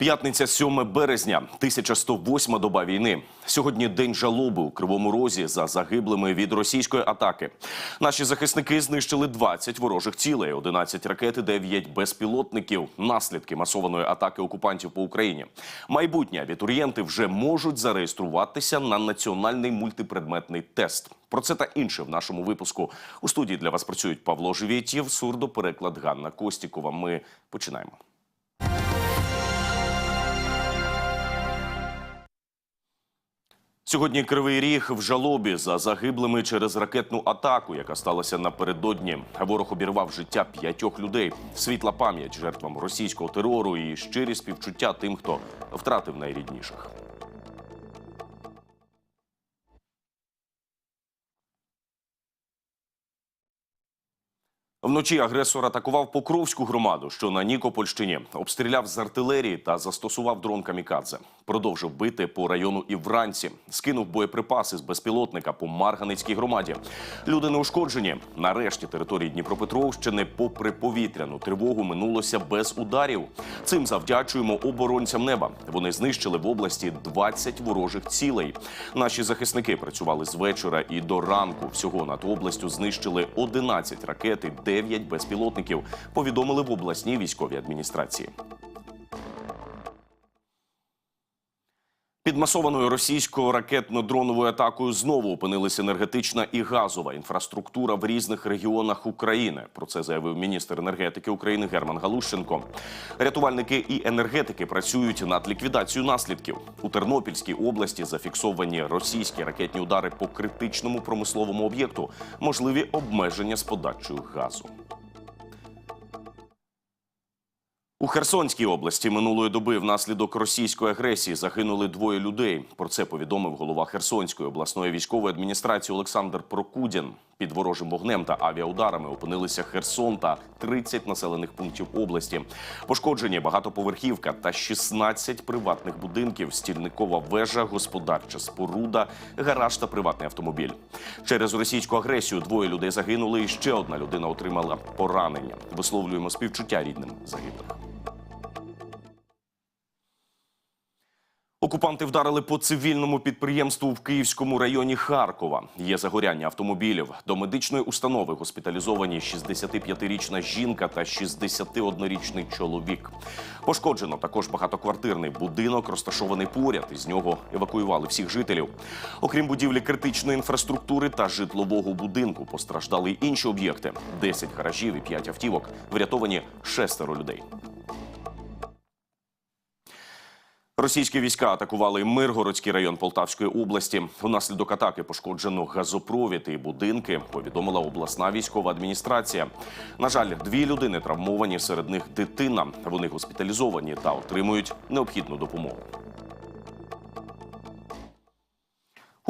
П'ятниця 7 березня, 1108 доба війни. Сьогодні день жалоби у Кривому Розі за загиблими від російської атаки. Наші захисники знищили 20 ворожих цілей, 11 ракет і 9 безпілотників. Наслідки масованої атаки окупантів по Україні. Майбутні абітурієнти вже можуть зареєструватися на національний мультипредметний тест. Про це та інше в нашому випуску. У студії для вас працюють Павло Живєтєв, сурдопереклад Ганна Костікова. Ми починаємо. Сьогодні Кривий Ріг в жалобі за загиблими через ракетну атаку, яка сталася напередодні. Ворог обірвав життя п'ятьох людей. Світла пам'ять жертвам російського терору і щирі співчуття тим, хто втратив найрідніших. Вночі агресор атакував Покровську громаду, що на Нікопольщині, обстріляв з артилерії та застосував дрон камікадзе. Продовжив бити по району і вранці. Скинув боєприпаси з безпілотника по Марганицькій громаді. Люди не ушкоджені. Нарешті території Дніпропетровщини, попри повітряну тривогу, минулося без ударів. Цим завдячуємо оборонцям неба. Вони знищили в області 20 ворожих цілей. Наші захисники працювали з вечора і до ранку. Всього над областю знищили 11 ракет і 9 безпілотників. Повідомили в обласній військовій адміністрації. Під масованою російською ракетно-дроновою атакою знову опинилися енергетична і газова інфраструктура в різних регіонах України. Про це заявив міністр енергетики України Герман Галущенко. Рятувальники і енергетики працюють над ліквідацією наслідків. У Тернопільській області зафіксовані російські ракетні удари по критичному промисловому об'єкту, можливі обмеження з подачею газу. У Херсонській області минулої доби внаслідок російської агресії загинули двоє людей. Про це повідомив голова Херсонської обласної військової адміністрації Олександр Прокудін. Під ворожим вогнем та авіаударами опинилися Херсон та 30 населених пунктів області. Пошкоджені багатоповерхівка та 16 приватних будинків, стільникова вежа, господарча споруда, гараж та приватний автомобіль. Через російську агресію двоє людей загинули, і ще одна людина отримала поранення. Висловлюємо співчуття рідним загиблих. Окупанти вдарили по цивільному підприємству в Київському районі Харкова. Є загоряння автомобілів. До медичної установи госпіталізовані 65-річна жінка та 61-річний чоловік. Пошкоджено також багатоквартирний будинок, розташований поряд. Із нього евакуювали всіх жителів. Окрім будівлі критичної інфраструктури та житлового будинку, постраждали й інші об'єкти: 10 гаражів і 5 автівок. Врятовані шестеро людей. Російські війська атакували Миргородський район Полтавської області. Внаслідок атаки пошкоджено газопровід і будинки. Повідомила обласна військова адміністрація. На жаль, дві людини травмовані. Серед них дитина. Вони госпіталізовані та отримують необхідну допомогу.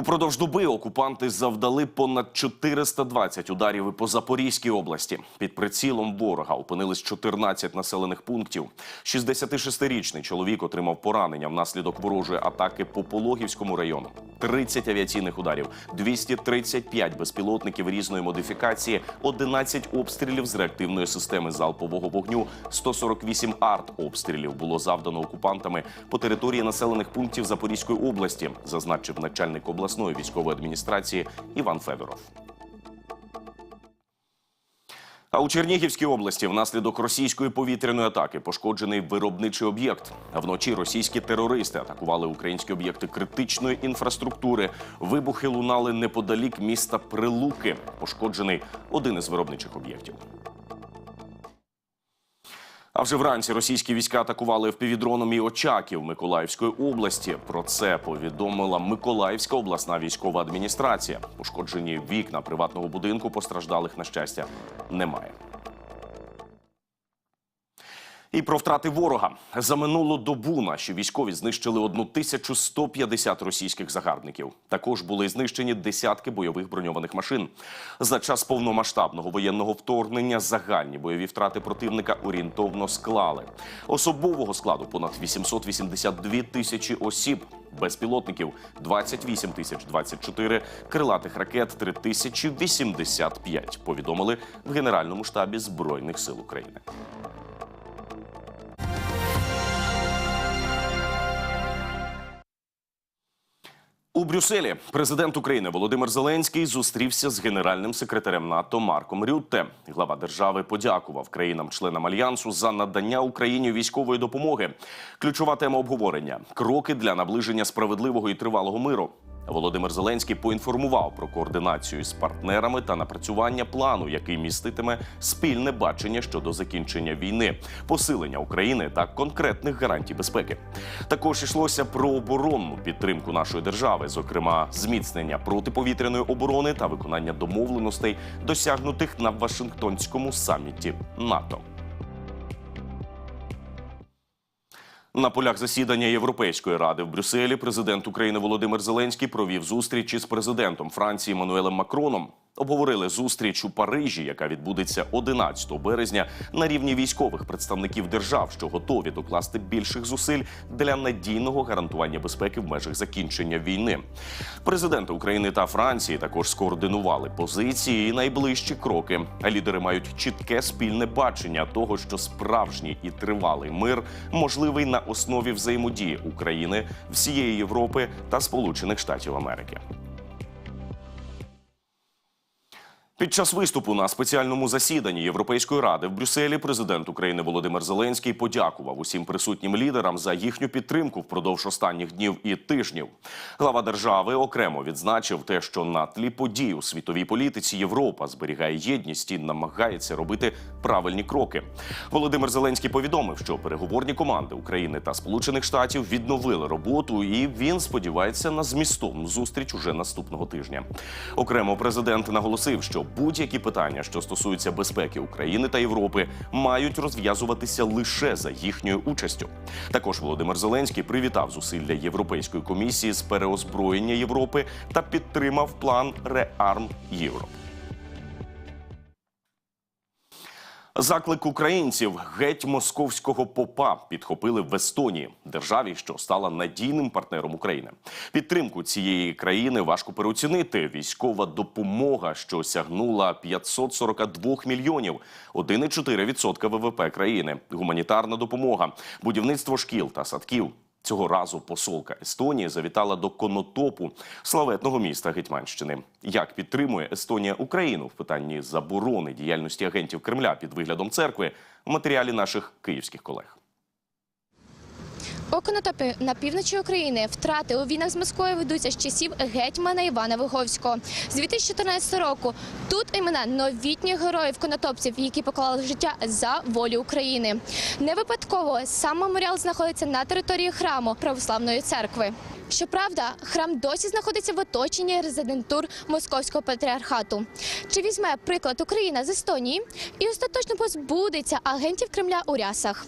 Упродовж доби окупанти завдали понад 420 ударів і по Запорізькій області. Під прицілом ворога опинились 14 населених пунктів. 66-річний чоловік отримав поранення внаслідок ворожої атаки по Пологівському району. 30 авіаційних ударів, 235 безпілотників різної модифікації, 11 обстрілів з реактивної системи залпового вогню, 148 арт-обстрілів було завдано окупантами по території населених пунктів Запорізької області, зазначив начальник обласної військової адміністрації Іван Федоров. А у Чернігівській області внаслідок російської повітряної атаки пошкоджений виробничий об'єкт. Вночі російські терористи атакували українські об'єкти критичної інфраструктури. Вибухи лунали неподалік міста Прилуки. Пошкоджений один із виробничих об'єктів. А вже вранці російські війська атакували впівдроном і Очаків Миколаївської області. Про це повідомила Миколаївська обласна військова адміністрація. Пошкоджені вікна приватного будинку постраждалих на щастя немає. І про втрати ворога за минулу добу наші військові знищили 1150 російських загарбників. Також були знищені десятки бойових броньованих машин. За час повномасштабного воєнного вторгнення загальні бойові втрати противника орієнтовно склали. Особового складу понад 882 тисячі осіб. Безпілотників 28 тисяч 24, крилатих ракет 3085, повідомили в Генеральному штабі Збройних сил України. У Брюсселі президент України Володимир Зеленський зустрівся з генеральним секретарем НАТО Марком Рютте. Глава держави подякував країнам-членам альянсу за надання Україні військової допомоги. Ключова тема обговорення кроки для наближення справедливого і тривалого миру. Володимир Зеленський поінформував про координацію з партнерами та напрацювання плану, який міститиме спільне бачення щодо закінчення війни, посилення України та конкретних гарантій безпеки. Також йшлося про оборонну підтримку нашої держави, зокрема зміцнення протиповітряної оборони та виконання домовленостей, досягнутих на Вашингтонському саміті НАТО. На полях засідання Європейської ради в Брюсселі президент України Володимир Зеленський провів зустріч із президентом Франції Мануелем Макроном. Обговорили зустріч у Парижі, яка відбудеться 11 березня на рівні військових представників держав, що готові докласти більших зусиль для надійного гарантування безпеки в межах закінчення війни. Президенти України та Франції також скоординували позиції і найближчі кроки. Лідери мають чітке спільне бачення того, що справжній і тривалий мир можливий на основі взаємодії України, всієї Європи та Сполучених Штатів Америки. Під час виступу на спеціальному засіданні Європейської ради в Брюсселі президент України Володимир Зеленський подякував усім присутнім лідерам за їхню підтримку впродовж останніх днів і тижнів. Глава держави окремо відзначив те, що на тлі подій у світовій політиці Європа зберігає єдність і намагається робити правильні кроки. Володимир Зеленський повідомив, що переговорні команди України та Сполучених Штатів відновили роботу, і він сподівається на змістовну зустріч уже наступного тижня. Окремо президент наголосив, що будь-які питання, що стосуються безпеки України та Європи, мають розв'язуватися лише за їхньою участю. Також Володимир Зеленський привітав зусилля Європейської комісії з переозброєння Європи та підтримав план Реарм Європ. Заклик українців геть московського попа підхопили в Естонії, державі, що стала надійним партнером України. Підтримку цієї країни важко переоцінити. Військова допомога, що сягнула 542 мільйонів, 1,4% ВВП країни, гуманітарна допомога, будівництво шкіл та садків. Цього разу посолка Естонії завітала до Конотопу, славетного міста Гетьманщини. Як підтримує Естонія Україну в питанні заборони діяльності агентів Кремля під виглядом церкви в матеріалі наших київських колег. У Конотопі на півночі України втрати у війнах з Москвою ведуться з часів гетьмана Івана Виговського. З 2014 року тут імена новітніх героїв конотопців, які поклали життя за волю України. Не випадково сам меморіал знаходиться на території храму православної церкви. Щоправда, храм досі знаходиться в оточенні резидентур Московського патріархату. Чи візьме приклад Україна з Естонії і остаточно позбудеться агентів Кремля у рясах?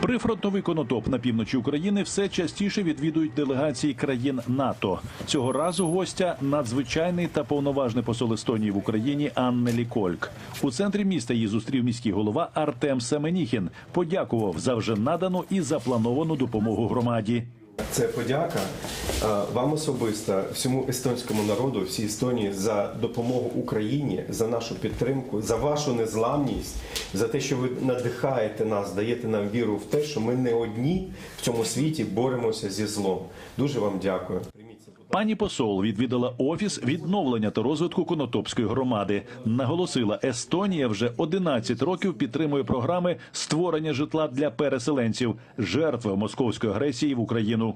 Прифронтовий конотоп на півночі України все частіше відвідують делегації країн НАТО. Цього разу гостя надзвичайний та повноважний посол Естонії в Україні Аннелі Кольк. У центрі міста її зустрів міський голова Артем Семеніхін. Подякував за вже надану і заплановану допомогу громаді. Це подяка е, вам особисто, всьому естонському народу, всій Естонії за допомогу Україні, за нашу підтримку, за вашу незламність, за те, що ви надихаєте нас, даєте нам віру в те, що ми не одні в цьому світі боремося зі злом. Дуже вам дякую. Пані посол відвідала офіс відновлення та розвитку Конотопської громади. Наголосила, Естонія вже 11 років підтримує програми створення житла для переселенців, жертв московської агресії в Україну.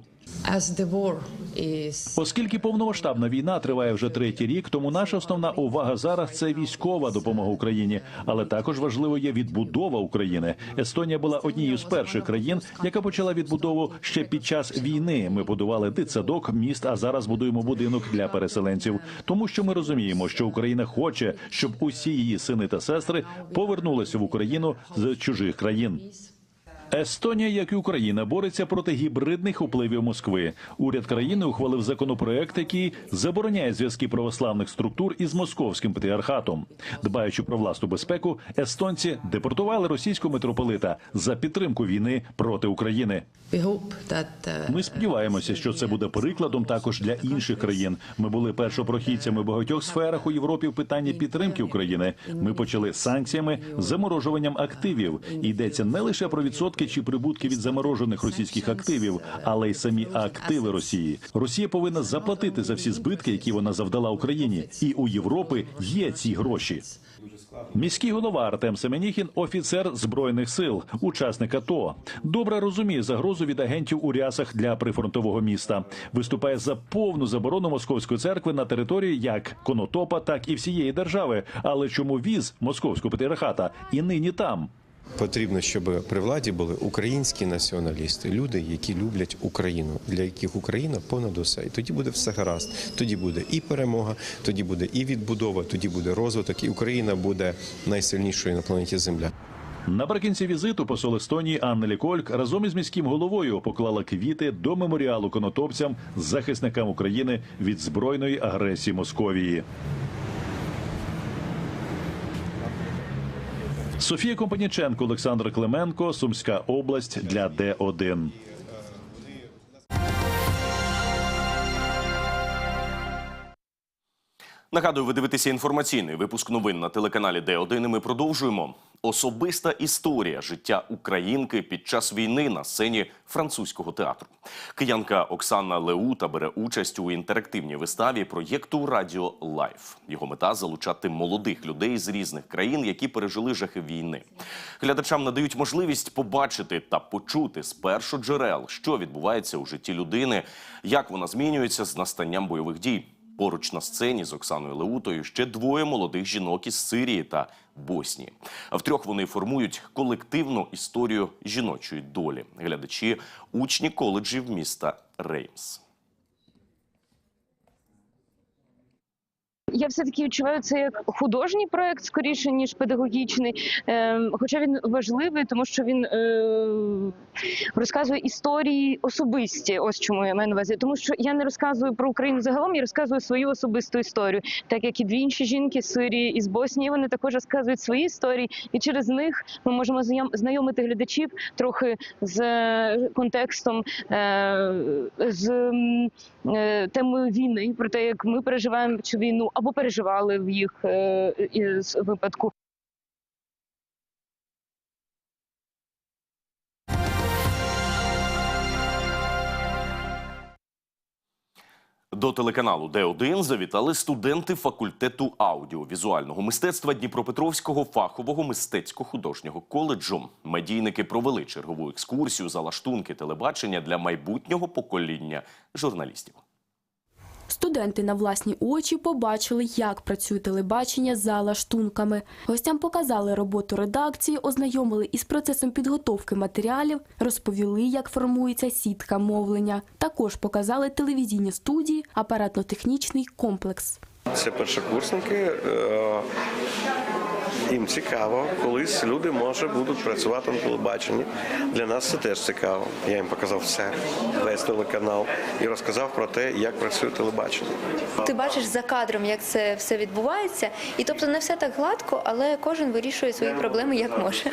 Оскільки повномасштабна війна триває вже третій рік, тому наша основна увага зараз це військова допомога Україні, але також важливо є відбудова України. Естонія була однією з перших країн, яка почала відбудову ще під час війни. Ми будували дитсадок, міст, а зараз будуємо будинок для переселенців. Тому що ми розуміємо, що Україна хоче, щоб усі її сини та сестри повернулися в Україну з чужих країн. Естонія, як і Україна, бореться проти гібридних впливів Москви. Уряд країни ухвалив законопроект, який забороняє зв'язки православних структур із московським патріархатом. Дбаючи про власну безпеку, естонці депортували російського митрополита за підтримку війни проти України. uh, Ми сподіваємося, що це буде прикладом також для інших країн. Ми були першопрохідцями в багатьох сферах у Європі в питанні підтримки України. Ми почали санкціями, заморожуванням активів. І йдеться не лише про відсотки збитки чи прибутки від заморожених російських активів, але й самі активи Росії. Росія повинна заплатити за всі збитки, які вона завдала Україні, і у Європи є ці гроші. Міський голова Артем Семеніхін – офіцер збройних сил, учасник АТО. Добре розуміє загрозу від агентів у рясах для прифронтового міста. Виступає за повну заборону московської церкви на території як Конотопа, так і всієї держави. Але чому віз московського патріархата і нині там? Потрібно, щоб при владі були українські націоналісти, люди, які люблять Україну, для яких Україна понад усе. І тоді буде все гаразд. Тоді буде і перемога, тоді буде і відбудова, тоді буде розвиток, і Україна буде найсильнішою на планеті Земля. Наприкінці візиту посол Естонії Анна Лікольк разом із міським головою поклала квіти до меморіалу конотопцям, захисникам України від збройної агресії Московії. Софія Компаніченко, Олександр Клименко, Сумська область для Д1. Нагадую, ви дивитеся інформаційний випуск новин на телеканалі Д1. І ми продовжуємо. Особиста історія життя українки під час війни на сцені французького театру. Киянка Оксана Леута бере участь у інтерактивній виставі проєкту Радіо Лайф. Його мета залучати молодих людей з різних країн, які пережили жахи війни. Глядачам надають можливість побачити та почути з першоджерел, що відбувається у житті людини, як вона змінюється з настанням бойових дій. Поруч на сцені з Оксаною Леутою ще двоє молодих жінок із Сирії та Боснії. Втрьох вони формують колективну історію жіночої долі. Глядачі учні коледжів міста Реймс. Я все-таки відчуваю це як художній проект скоріше ніж педагогічний. Ем, хоча він важливий, тому що він е, розказує історії особисті. Ось чому я маю на увазі. Тому що я не розказую про Україну загалом, я розказую свою особисту історію. Так як і дві інші жінки з Сирії і з Боснії, вони також розказують свої історії, і через них ми можемо знайом- знайомити глядачів трохи з е, контекстом, е, з темою війни, про те, як ми переживаємо цю війну або переживали в їх е, випадку. До телеканалу Д1 завітали студенти факультету аудіовізуального мистецтва Дніпропетровського фахового мистецько-художнього коледжу. Медійники провели чергову екскурсію за лаштунки телебачення для майбутнього покоління журналістів. Студенти на власні очі побачили, як працює телебачення за лаштунками. Гостям показали роботу редакції, ознайомили із процесом підготовки матеріалів, розповіли, як формується сітка мовлення. Також показали телевізійні студії, апаратно-технічний комплекс. Це першокурсники. Їм цікаво, колись люди може будуть працювати на телебаченні. Для нас це теж цікаво. Я їм показав все, весь телеканал і розказав про те, як працює телебачення. Ти бачиш за кадром, як це все відбувається, і тобто не все так гладко, але кожен вирішує свої проблеми як може.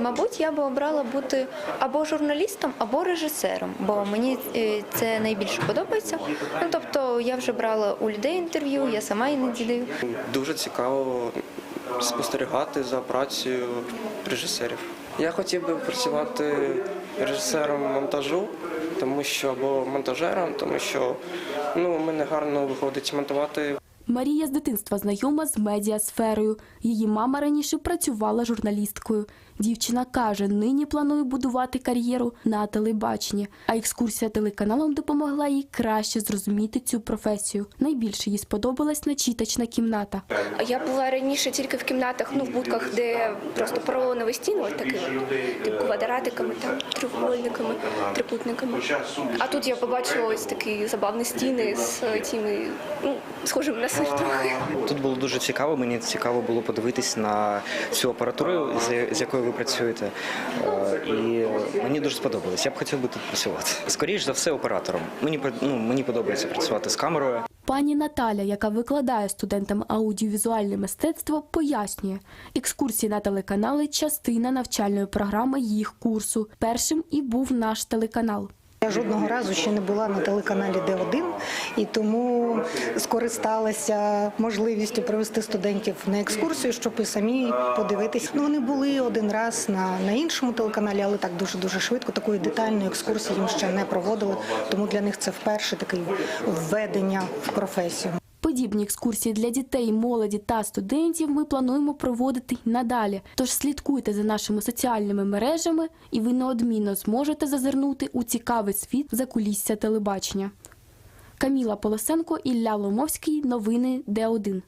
Мабуть, я би обрала бути або журналістом, або режисером, бо мені е, це найбільше подобається. Ну тобто я вже брала у людей інтерв'ю, я сама іноді даю. Дуже цікаво спостерігати за працею режисерів. Я хотів би працювати режисером монтажу, тому що або монтажером, тому що ну, мене гарно виходить монтувати Марія з дитинства знайома з медіасферою. Її мама раніше працювала журналісткою. Дівчина каже, нині планує будувати кар'єру на телебаченні, а екскурсія телеканалом допомогла їй краще зрозуміти цю професію. Найбільше їй сподобалась начитачна кімната. Я була раніше тільки в кімнатах, ну в будках, де просто поролонові стіни, ось такі, типу квадратиками, там треугольниками, трикутниками. А тут я побачила ось такі забавні стіни з цими, ну, схожими на трохи. Тут було дуже цікаво. Мені цікаво було подивитись на цю апаратуру, з якою ви працюєте. Е, І мені дуже сподобалось. Я б хотів би тут працювати. Скоріше за все, оператором. Мені ну, мені подобається працювати з камерою. Пані Наталя, яка викладає студентам аудіовізуальне мистецтво, пояснює, екскурсії на телеканали частина навчальної програми їх курсу. Першим і був наш телеканал. Я жодного разу ще не була на телеканалі Д1 і тому скористалася можливістю привести студентів на екскурсію, щоб і самі подивитись. Ну вони були один раз на, на іншому телеканалі, але так дуже дуже швидко. Такої детальної екскурсії їм ще не проводили. Тому для них це вперше таке введення в професію. Подібні екскурсії для дітей, молоді та студентів ми плануємо проводити надалі. Тож слідкуйте за нашими соціальними мережами, і ви неодмінно зможете зазирнути у цікавий світ закулісся телебачення. Каміла Полосенко, Ілля Ломовський. Новини Д1.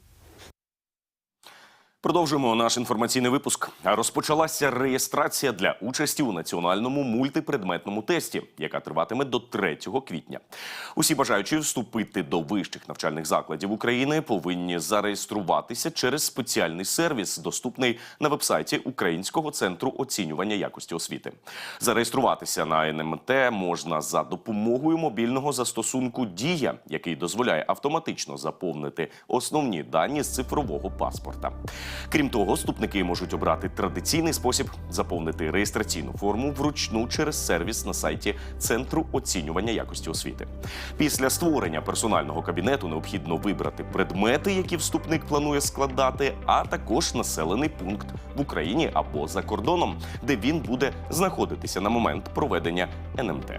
Продовжуємо наш інформаційний випуск. Розпочалася реєстрація для участі у національному мультипредметному тесті, яка триватиме до 3 квітня. Усі бажаючі вступити до вищих навчальних закладів України повинні зареєструватися через спеціальний сервіс, доступний на вебсайті Українського центру оцінювання якості освіти. Зареєструватися на НМТ можна за допомогою мобільного застосунку Дія, який дозволяє автоматично заповнити основні дані з цифрового паспорта. Крім того, вступники можуть обрати традиційний спосіб заповнити реєстраційну форму вручну через сервіс на сайті Центру оцінювання якості освіти. Після створення персонального кабінету необхідно вибрати предмети, які вступник планує складати, а також населений пункт в Україні або за кордоном, де він буде знаходитися на момент проведення НМТ.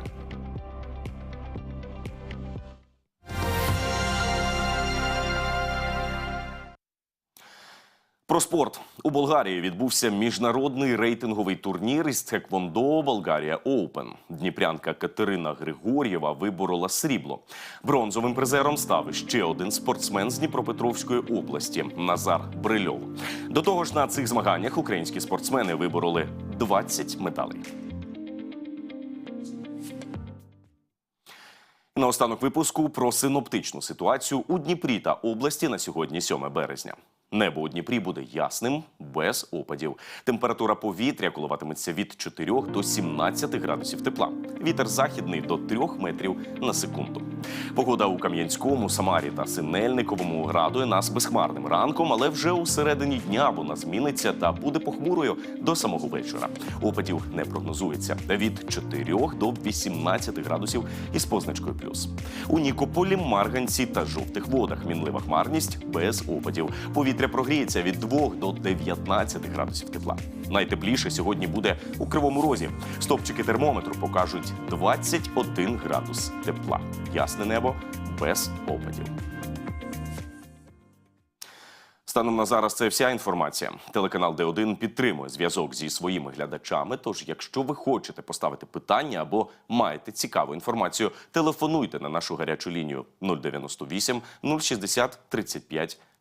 Про спорт у Болгарії відбувся міжнародний рейтинговий турнір із Тхеквондо Болгарія Оупен. Дніпрянка Катерина Григор'єва виборола срібло. Бронзовим призером став ще один спортсмен з Дніпропетровської області Назар Брильов. До того ж, на цих змаганнях українські спортсмени вибороли 20 медалей. Наостанок випуску про синоптичну ситуацію у Дніпрі та області на сьогодні, 7 березня. Небо у Дніпрі буде ясним, без опадів. Температура повітря коливатиметься від 4 до 17 градусів тепла. Вітер західний до 3 метрів на секунду. Погода у Кам'янському, Самарі та Синельниковому радує нас безхмарним ранком, але вже у середині дня вона зміниться та буде похмурою до самого вечора. Опадів не прогнозується від 4 до 18 градусів із позначкою плюс. У Нікополі, Марганці та жовтих водах мінлива хмарність без опадів. Повітря прогріється від 2 до 19 градусів тепла. Найтепліше сьогодні буде у Кривому Розі. Стопчики термометру покажуть 21 градус тепла. Ясне небо без опадів. Станом на зараз це вся інформація. Телеканал Д1 підтримує зв'язок зі своїми глядачами. Тож, якщо ви хочете поставити питання або маєте цікаву інформацію, телефонуйте на нашу гарячу лінію 098 060 35